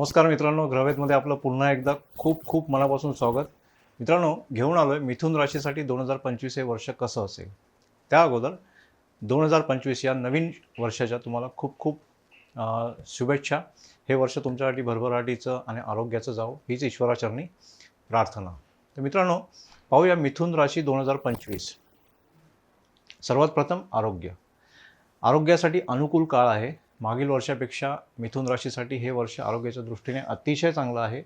नमस्कार मित्रांनो ग्रहवेदमध्ये आपलं पुन्हा एकदा खूप खूप मनापासून स्वागत. मित्रांनो घेऊन आलो आहे मिथुन राशीसाठी दोन हजार पंचवीस हे वर्ष कसं असेल? त्या अगोदर दोन हजार पंचवीस या नवीन वर्षाच्या तुम्हाला खूप खूप शुभेच्छा. हे वर्ष तुमच्यासाठी भरभराटीचं आणि आरोग्याचं जावं हीच ईश्वराचरणी प्रार्थना. तर मित्रांनो पाहूया मिथुन राशी दोन हजार पंचवीस. सर्वात प्रथम आरोग्य. आरोग्यासाठी अनुकूल काळ आहे. मागील वर्षापेक्षा मिथुन राशीसाठी हे वर्ष आरोग्याच्या दृष्टीने अतिशय चांगलं आहे.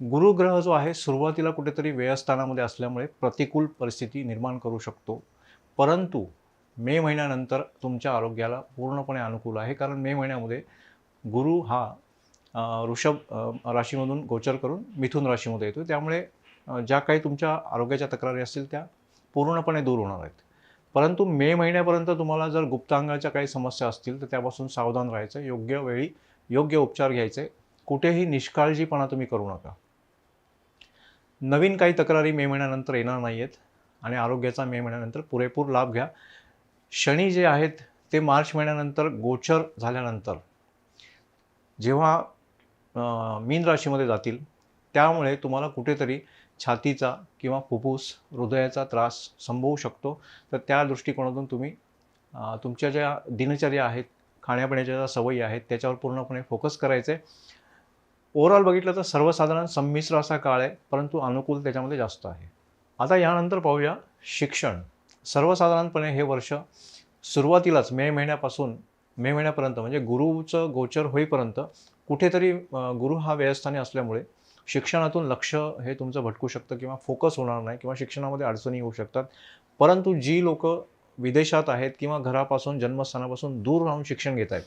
गुरुग्रह जो आहे सुरुवातीला कुठेतरी व्ययस्थानामध्ये असल्यामुळे प्रतिकूल परिस्थिती निर्माण करू शकतो. परंतु मे महिन्यानंतर तुमच्या आरोग्याला पूर्णपणे अनुकूल आहे. कारण मे महिन्यामध्ये गुरु हा ऋषभ राशीमधून गोचर करून मिथुन राशीमध्ये येतो त्यामुळे ज्या काही तुमच्या आरोग्याच्या तक्रारी असतील त्या पूर्णपणे दूर होणार आहेत. परंतु मे महिन्यापर्यंत तुम्हाला जर गुप्तांगाच्या काही समस्या असतील तर त्यापासून सावधान राहायचं. योग्य वेळी योग्य उपचार घ्यायचे. कुठेही निष्काळजीपणा तुम्ही करू नका. नवीन काही तक्रारी मे महिन्यानंतर येणार नाही आहेत आणि आरोग्याचा मे महिन्यानंतर पुरेपूर लाभ घ्या. शनी जे आहेत ते मार्च महिन्यानंतर गोचर झाल्यानंतर जेव्हा मीन राशीमध्ये जातील त्यामुळे तुम्हाला कुठेतरी छातीचा किंवा फुफ्फुस हृदयाचा त्रास संभवू शकतो. तर त्या दृष्टिकोनातून तुम्ही तुमच्या ज्या दिनचर्या आहेत खाण्यापिण्याच्या ज्या सवयी आहेत त्याच्यावर पूर्णपणे फोकस करायचे ओव्हरऑल बघितलं तर सर्वसाधारण संमिश्र असा काळ आहे परंतु अनुकूल त्याच्यामध्ये जास्त आहे. आता यानंतर पाहूया शिक्षण. सर्वसाधारणपणे हे वर्ष सुरुवातीलाच मे महिन्यापासून मे महिन्यापर्यंत म्हणजे गुरुचं गोचर होईपर्यंत कुठेतरी गुरु हा व्यवस्थाने असल्यामुळे शिक्षणातून लक्ष हे तुमचं भटकू शकतं किंवा फोकस होणार नाही किंवा शिक्षणामध्ये अडचणी येऊ शकतात. परंतु जी लोक विदेशात आहेत किंवा घरापासून जन्मस्थानापासून दूर राहून शिक्षण घेत आहेत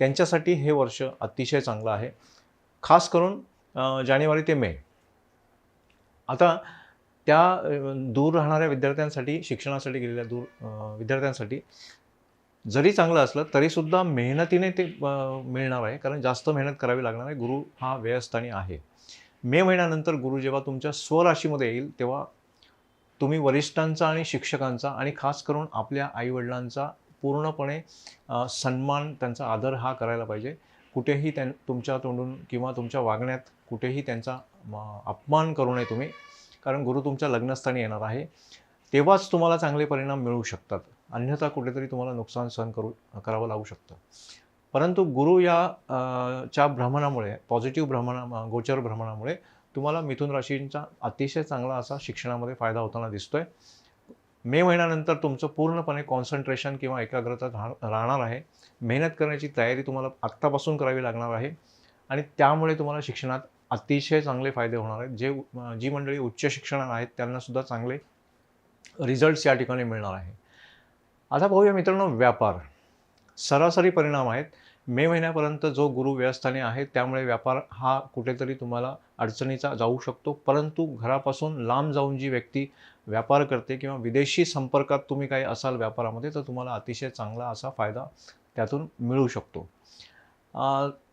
त्यांच्यासाठी हे वर्ष अतिशय चांगलं आहे. खास करून जानेवारी ते मे. आता त्या दूर राहणाऱ्या विद्यार्थ्यांसाठी शिक्षणासाठी गेलेल्या दूर विद्यार्थ्यांसाठी जरी चांगलं असलं तरीसुद्धा मेहनतीने ते मिळणार आहे. कारण जास्त मेहनत करावी लागणार आहे. गुरु हा व्ययस्थानी आहे. मे महिन्यानंतर गुरु जेव्हा तुमच्या स्वराशीमध्ये येईल तेव्हा तुम्ही वरिष्ठांचा आणि शिक्षकांचा आणि खास करून आपल्या आईवडिलांचा पूर्णपणे सन्मान त्यांचा आदर हा करायला पाहिजे. कुठेही त्यां तुमच्या तोंडून किंवा तुमच्या वागण्यात कुठेही त्यांचा अपमान करू नये तुम्ही कारण गुरु तुमच्या लग्नस्थानी येणार आहे. तेव्हाच तुम्हाला चांगले परिणाम मिळू शकतात. अन्यथा कुठेतरी तुम्हाला नुकसान सहन करू करावं लागू शकतं. परंतु गुरु या च्या भ्रमणामुळे पॉझिटिव्ह भ्रमणा गोचर भ्रमणामुळे तुम्हाला मिथुन राशींचा अतिशय चांगला असा शिक्षणामध्ये फायदा होताना दिसतोय. मे महिन्यानंतर तुमचं पूर्णपणे कॉन्सन्ट्रेशन किंवा एकाग्रता राहणार आहे. मेहनत करण्याची तयारी तुम्हाला आत्तापासून करावी लागणार आहे. आणि त्यामुळे तुम्हाला शिक्षणात अतिशय चांगले फायदे होणार आहेत. जे जी मंडळी उच्च शिक्षणात आहेत त्यांनासुद्धा चांगले रिझल्ट्स या ठिकाणी मिळणार आहे. आता पाहूया मित्रांनो व्यापार. सरासरी परिणाम आहेत. मे महिन्यापर्यंत जो गुरु व्यवस्थाने आहे त्यामुळे व्यापार हा कुठेतरी तुम्हाला अडचणीचा जाऊ शकतो. परंतु घरापासून लांब जाऊन जी व्यक्ती व्यापार करते किंवा विदेशी संपर्कात तुम्ही काही असाल व्यापारामध्ये तर तुम्हाला अतिशय चांगला असा फायदा त्यातून मिळू शकतो.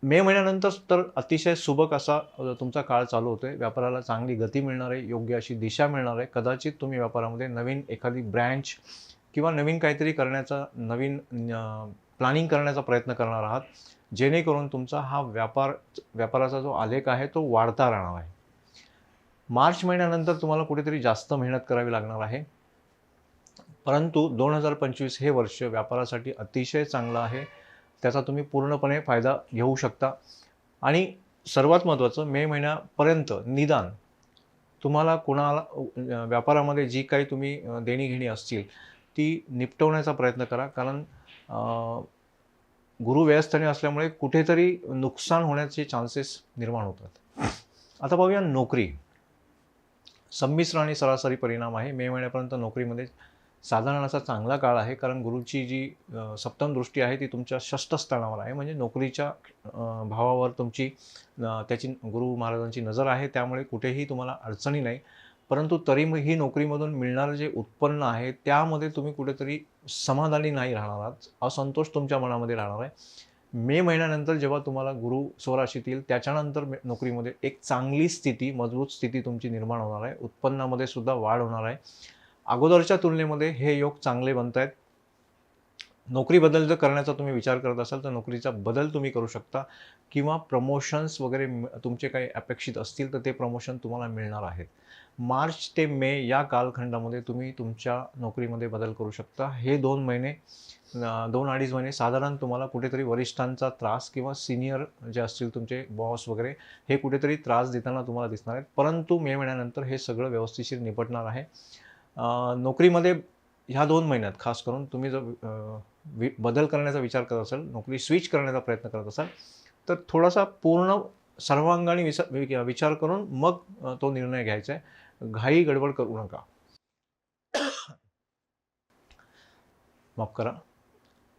मे महिन्यानंतर तर अतिशय सुबक असा तुमचा काळ चालू होतोय. व्यापाराला चांगली गती मिळणार आहे योग्य अशी दिशा मिळणार आहे. कदाचित तुम्ही व्यापारामध्ये नवीन एखादी ब्रँच किंवा नवीन काहीतरी करण्याचा नवीन प्लॅनिंग करण्याचा प्रयत्न करणार आहात जेणेकरून तुमचा हा व्यापार व्यापाराचा जो आलेख आहे तो वाढता राहणार आहे. मार्च महिन्यानंतर तुम्हाला कुठेतरी जास्त मेहनत करावी लागणार आहे. परंतु दोन हजार पंचवीस हे वर्ष व्यापारासाठी अतिशय चांगलं आहे. त्याचा तुम्ही पूर्णपणे फायदा घेऊ शकता. आणि सर्वात महत्त्वाचं मे महिन्यापर्यंत निदान तुम्हाला कुणाला व्यापारामध्ये जी काही तुम्ही देणीघेणी असतील ती निपटवण्याचा प्रयत्न करा. कारण गुरु व्यवस्थाने असल्यामुळे कुठेतरी नुकसान होण्याचे चान्सेस निर्माण होतात. आता पाहूया नोकरी. संमिश्र आणि सरासरी परिणाम आहे. मे महिन्यापर्यंत नोकरीमध्ये साधारण असा चांगला काळ आहे कारण गुरुची जी सप्तम दृष्टी आहे ती तुमच्या षष्ठस्थानावर आहे. म्हणजे नोकरीच्या भावावर तुमची त्याची गुरु महाराजांची नजर आहे. त्यामुळे कुठेही तुम्हाला अडचणी नाही. परंतु तरी मग ही नोकरीमधून मिळणारं जे उत्पन्न आहे त्यामध्ये तुम्ही कुठेतरी समाधानी नाही राहणार आहात. असंतोष तुमच्या मनामध्ये राहणार आहे. मे महिन्यानंतर जेव्हा तुम्हाला गुरु स्वराशीत येईल त्याच्यानंतर मे- नोकरीमध्ये एक चांगली स्थिती मजबूत स्थिती तुमची निर्माण होणार आहे. उत्पन्नामध्ये सुद्धा वाढ होणार आहे. अगोदरच्या तुलनेमध्ये हे योग चांगले बनत आहेत. नोकरी बदल जर करण्याचा तुम्ही विचार करत असाल तर नोकरीचा बदल तुम्ही करू शकता किंवा प्रमोशन्स वगैरे तुमचे काही अपेक्षित असतील तर ते प्रमोशन तुम्हाला मिळणार आहेत. मार्च ते मे या कालखंडामध्ये तुम्ही तुमच्या नोकरीमध्ये बदल करू शकता. हे दोन महिने दोन अडीच महिने साधारण तुम्हाला कुठेतरी वरिष्ठांचा त्रास किंवा सिनियर जे असतील तुमचे बॉस वगैरे हे कुठेतरी त्रास देताना तुम्हाला दिसणार आहेत. परंतु मे महिन्यानंतर हे सगळं व्यवस्थिशीर निपटणार आहे. नोकरीमध्ये ह्या दोन महिन्यात खास करून तुम्ही जर वि बदल करण्याचा विचार करत असाल नोकरी स्विच करण्याचा प्रयत्न करत असाल तर थोडासा पूर्ण सर्वांगाने विचा वि- विचार करून मग तो निर्णय घ्यायचा आहे. घाई गडबड करू नका. माफ करा.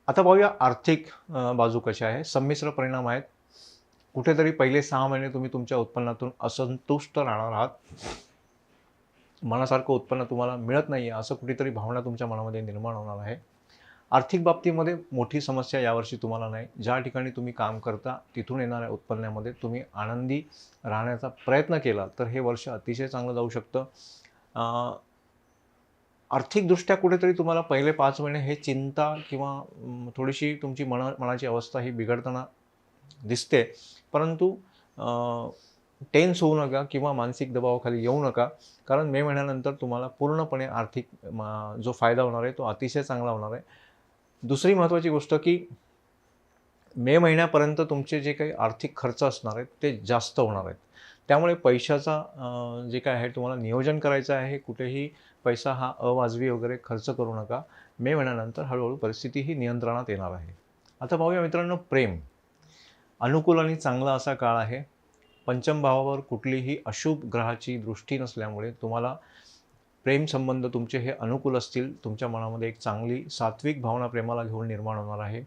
आता पाहूया आर्थिक बाजू कशी आहे. संमिश्र परिणाम आहेत. कुठेतरी पहिले सहा महिने तुम्ही तुमच्या उत्पन्नातून असंतुष्ट राहणार आहात. मनासारखं उत्पन्न तुम्हाला मिळत नाही आहे असं कुठेतरी भावना तुमच्या मनामध्ये निर्माण होणार आहे. आर्थिक बाबतीमध्ये मोठी समस्या यावर्षी तुम्हाला नाही. ज्या ठिकाणी तुम्ही काम करता तिथून येणाऱ्या उत्पन्नामध्ये तुम्ही आनंदी राहण्याचा प्रयत्न केला तर हे वर्ष अतिशय चांगलं जाऊ शकतं. आर्थिकदृष्ट्या कुठेतरी तुम्हाला पहिले पाच महिने हे चिंता किंवा थोडीशी तुमची मना मनाची अवस्था ही बिघडताना दिसते. परंतु टेन्स होऊ नका किंवा मानसिक दबावाखाली येऊ नका. कारण मे महिन्यानंतर तुम्हाला पूर्णपणे आर्थिक जो फायदा होणार आहे तो अतिशय चांगला होणार आहे. दुसरी महत्त्वाची गोष्ट की मे महिन्यापर्यंत तुमचे जे काही आर्थिक खर्च असणार आहेत ते जास्त होणार आहेत. त्यामुळे पैशाचा जे काय आहे तुम्हाला नियोजन करायचं आहे कुठेही पैसा हा अवाजवी वगैरे खर्च करू नका. मे महिन्यानंतर हळूहळू परिस्थिती ही नियंत्रणात येणार आहे. आता पाहूया मित्रांनो प्रेम. अनुकूल आणि चांगला असा काळ आहे. पंचम भावावर कुठलीही अशुभ ग्रहाची दृष्टी नसल्यामुळे तुम्हाला प्रेमसंबंध तुमचे हे अनुकूल असतील तुमच्या मनामध्ये एक चांगली सात्विक भावना प्रेमाला घेऊन निर्माण होणार आहे.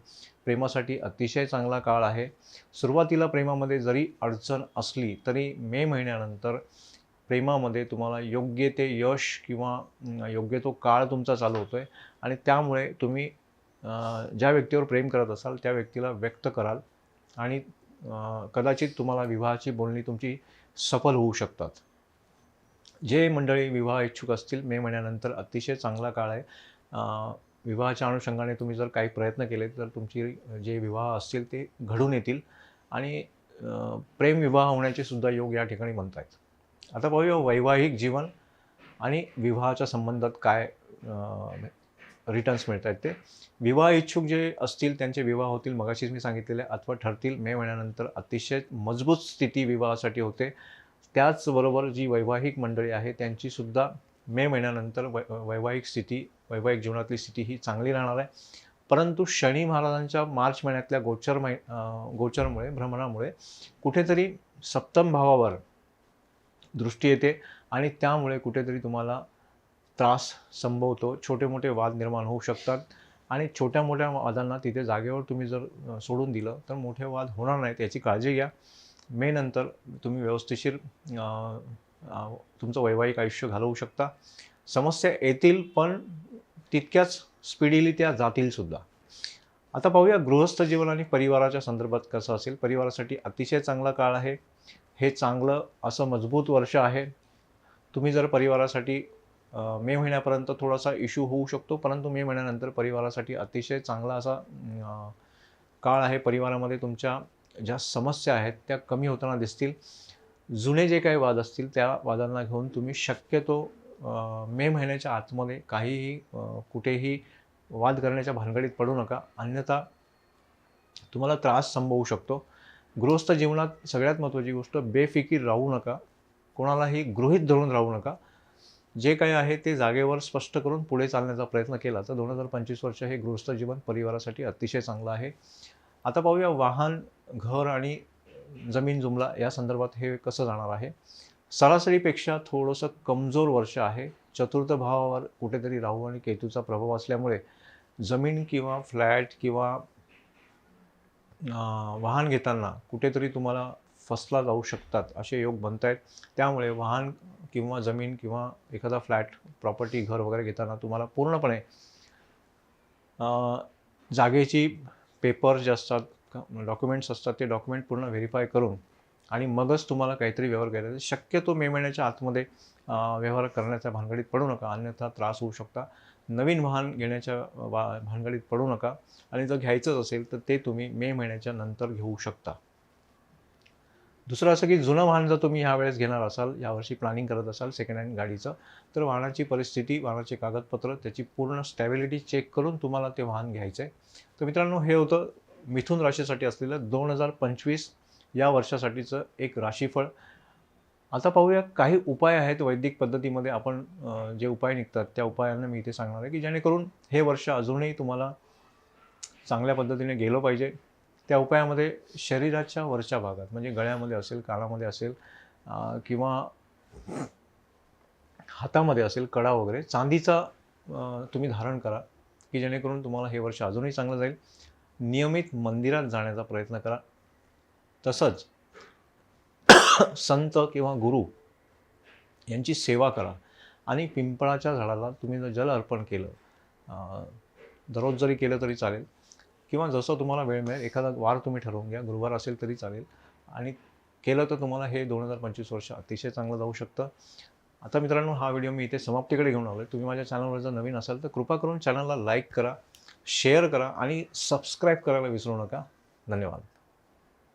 प्रेमासाठी अतिशय चांगला काळ आहे. सुरुवातीला प्रेमामध्ये जरी अडचण असली तरी मे महिन्यानंतर प्रेमामध्ये तुम्हाला योग्य ते यश किंवा योग्य तो काळ तुमचा चालू होतो आहे आणि त्यामुळे तुम्ही ज्या व्यक्तीवर प्रेम करत असाल त्या व्यक्तीला व्यक्त कराल आणि कदाचित तुम्हाला विवाहाची बोलणी तुमची सफल होऊ शकतात. जे मंडळी विवाह इच्छुक असतील मे महिन्यानंतर अतिशय चांगला काळ आहे. विवाहाच्या अनुषंगाने तुम्ही जर काही प्रयत्न केले तर तुमची जे विवाह असतील ते घडून येतील. आणि प्रेम विवाह होण्याचे सुद्धा योग या ठिकाणी म्हणतायत. आहेत आता पाहूया वैवाहिक जीवन आणि विवाहाच्या संबंधात काय रिटर्न्स मिळत आहेत ते. विवाह इच्छुक जे असतील त्यांचे विवाह होतील मगाशीच मी सांगितलेले अथवा ठरतील मे महिन्यानंतर अतिशय मजबूत स्थिती विवाहासाठी होते. त्याचबरोबर जी वैवाहिक मंडळी आहे त्यांची सुद्धा मे महिन्यानंतर वै वैवाहिक स्थिती वैवाहिक जीवनातली स्थिती ही चांगली राहणार आहे. परंतु शनी महाराजांच्या मार्च महिन्यातल्या गोचर मै गोचरमुळे भ्रमणामुळे कुठेतरी सप्तम भावावर दृष्टी येते आणि त्यामुळे कुठेतरी तुम्हाला त्रास संभवतो. छोटे मोठे वाद निर्माण होऊ शकतात आणि छोट्या मोठ्या वादांना तिथे जागेवर तुम्ही जर सोडून दिलं तर मोठे वाद होणार नाहीत याची काळजी घ्या. मे नंतर तुम्ही व्यवस्थिशीर तुमचं वैवाहिक आयुष्य घालवू शकता. समस्या येतील पण तितक्याच स्पीडीली त्या जातील सुद्धा. आता पाहूया गृहस्थ जीवन आणि परिवाराच्या संदर्भात कसं असेल. परिवारासाठी अतिशय चांगला काळ आहे. हे चांगलं असं मजबूत वर्ष आहे. तुम्ही जर परिवारासाठी मे महिन्यापर्यंत थोडासा इश्यू होऊ शकतो परंतु मे महिन्यानंतर परिवारासाठी अतिशय चांगला असा काळ आहे. परिवारामध्ये तुमच्या ज्या समस्या आहेत त्या कमी होताना दिसतील. जुने जे काही वाद असतील त्या वादांना घेऊन तुम्ही शक्यतो मे महिन्याच्या आतमध्ये काहीही कुठेही वाद करण्याच्या भानगडीत पडू नका. अन्यथा तुम्हाला त्रास संभवू शकतो. गृहस्थ जीवनात सगळ्यात महत्त्वाची गोष्ट बेफिकीर राहू नका. कोणालाही गृहित धरून राहू नका. जे काही आहे ते जागेवर स्पष्ट करून पुढे चालण्याचा प्रयत्न केला तर दोन हजार पंचवीस वर्ष हे गृहस्थ जीवन परिवारासाठी अतिशय चांगलं आहे. आता पाहूया वाहन घर आणि जमीन जुमला या संदर्भात हे कसं जाणार आहे. सरासरीपेक्षा थोडंसं कमजोर वर्ष आहे. चतुर्थ भावावर कुठेतरी राहू आणि केतूचा प्रभाव असल्यामुळे जमीन किंवा फ्लॅट किंवा वाहन घेताना कुठेतरी तुम्हाला फसला जाऊ शकतात असे योग बनत आहेत त्यामुळे वाहन किंवा जमीन किंवा एखादा फ्लॅट प्रॉपर्टी घर वगैरे घेताना तुम्हाला पूर्णपणे जागेची पेपर जे असतात डॉक्युमेंट्स असतात ते डॉक्युमेंट पूर्ण व्हेरीफाय करून आणि मगच तुम्हाला काहीतरी व्यवहार करायचा शक्यतो मे महिन्याच्या आतमध्ये व्यवहार करण्याच्या भानगडीत पडू नका अन्यथा त्रास होऊ शकता. नवीन वाहन घेण्याच्या वा भानगडीत पडू नका आणि जर घ्यायचंच असेल तर ते तुम्ही मे महिन्याच्या नंतर घेऊ शकता. दुसरं असं की जुनं वाहन जर तुम्ही ह्यावेळेस घेणार असाल यावर्षी प्लॅनिंग करत असाल सेकंड हँड गाडीचं तर वाहनाची परिस्थिती वाहनाचे कागदपत्र त्याची पूर्ण स्टॅबिलिटी चेक करून तुम्हाला ते वाहन घ्यायचं आहे तर मित्रांनो हे होतं मिथून राशीसाठी असलेलं दोन हजार पंचवीस या वर्षासाठीचं एक राशीफळ. आता पाहूया काही उपाय आहेत वैदिक पद्धतीमध्ये. आपण जे उपाय निघतात त्या उपायांना मी इथे सांगणार आहे की जेणेकरून हे वर्ष अजूनही तुम्हाला चांगल्या पद्धतीने गेलं पाहिजे. त्या उपायामध्ये शरीराच्या वरच्या भागात म्हणजे गळ्यामध्ये असेल कानामध्ये असेल किंवा हातामध्ये असेल कडा वगैरे चांदीचा तुम्ही धारण करा की जेणेकरून तुम्हाला हे वर्ष अजूनही चांगलं जाईल. नियमित मंदिरात जाण्याचा प्रयत्न करा. तसंच संत किंवा गुरु यांची सेवा करा. आणि पिंपळाच्या झाडाला तुम्ही जर जल अर्पण केलं दररोज जरी केलं तरी चालेल किंवा जसं तुम्हाला वेळ मिळेल एखादा वार तुम्ही ठरवून घ्या गुरुवार असेल तरी चालेल. आणि केलं तर तुम्हाला हे दोन हजार पंचवीस वर्ष अतिशय चांगलं जाऊ शकतं. आता मित्रांनो हा व्हिडिओ मी इथे समाप्तीकडे घेऊन आलो आहे तुम्ही माझ्या चॅनलवर जर नवीन असाल तर कृपा करून चॅनलला लाईक करा शेअर करा आणि सबस्क्राईब करायला विसरू नका. धन्यवाद.